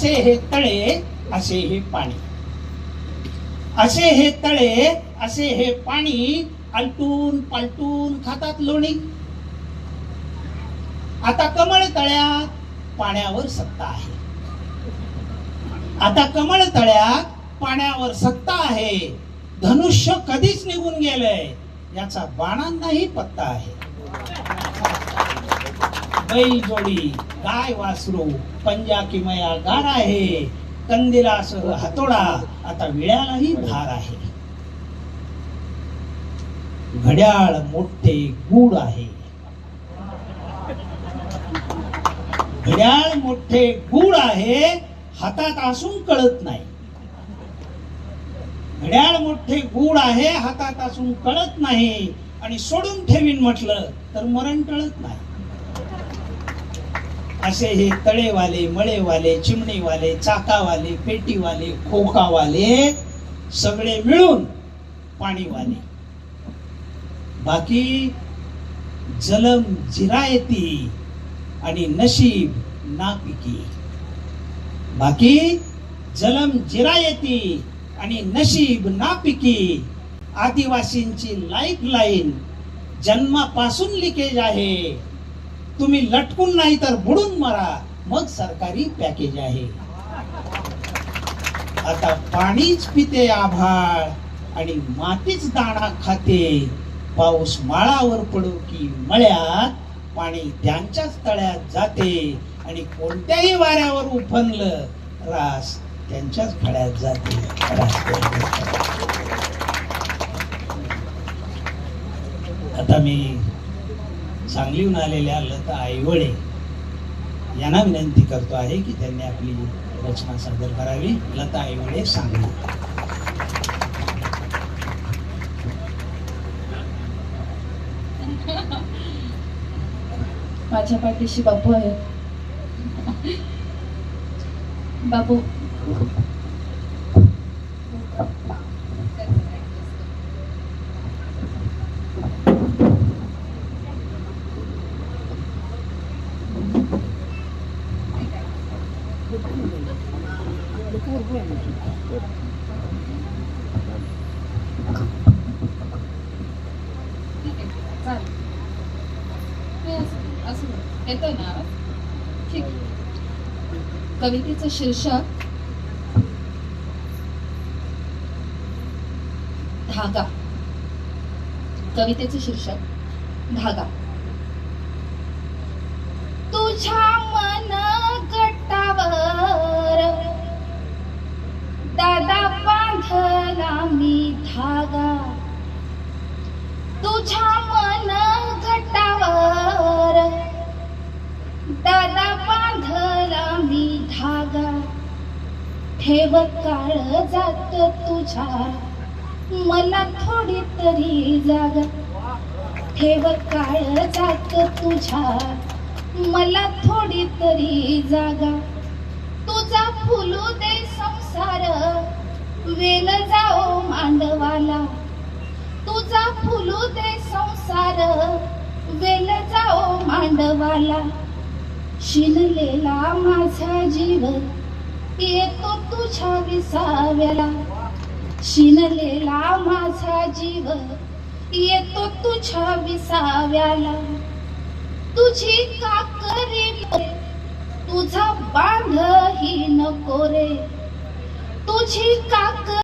असे हे तळे असे हे पाणी. असे हे तळे असे हे पाणी आलटून पालटून खातात लोणी. आता कमळ तळ्यात पाण्यावर सत्ता आहे. आता कमळ तळ्यात पाण्यावर सत्ता आहे. धनुष्य कधीच निघून गेलंय याचा बाणांनाही पत्ता आहे. बैल जोडी गाय वासरू पंजा किमया गार आहे कंदिलासह हातोडा आता विळ्यालाही धार आहे. घड्याळ मोठे गूढ आहे. घड्याळ मोठे गूढ आहे हातात असून कळत नाही. घड्याळ मोठे गूढ आहे हातात असून कळत नाही. आणि सोडून ठेवीन म्हटलं तर मरण टळत नाही. असे हे तळेवाले मळेवाले चिमणीवाले चाकावाले पेटीवाले खोकावाले सगळे मिळून पाणीवाले. बाकी जलम जिरायती आणि नशीब नापिकी. बाकी जलम जिरायती आणि नशीब नापिकी आदिवासींची लाईफ लाईन जन्मापासून लिकेज आहे. तुम्ही लटकून नाही तर बुडून मरा. मग सरकारी पॅकेज आहे. आता पाणीच पिते आभाळ आणि मातीच दाणा खाते. पाऊस माळावर पडो की मळ्यात पाणी त्यांच्याच तळ्यात जाते आणि कोणत्याही वाऱ्यावर उफनलं रास त्यांच्याच फळ्यात जाते. आता मी सांगलीहून आलेल्या लता आईवळे यांना विनंती करतो आहे की त्यांनी आपली रचना सादर करावी. लता आईवळे सांगली. माझ्या पाठीशी बापू आहे बापू चालेल नाही, असं- असं नाही. येतोय ना ठीक कवितेचं शीर्षक धागा. कवितेचं शीर्षक धागा. तुझ्या बांधला मी धागा तुझ्या मन घटावर दादा बांधला मी धागा ठेव काळ जात तुझ्या मला थोडी तरी जागा. ठेव काळ जात तुझ्या मला थोडी तरी जागा. तुझा फुलू दे संसार वेल जा फुलू दे संसार. वेल जाओ मांडवाला. शिनलेला माझा जीव. येतो तुझ्या विसाव्याला. शिनलेला माझा जीव. येतो तुझ्या विसाव्याला. तुझी काकरी तुझा बांध ही नको रे. तुझी काक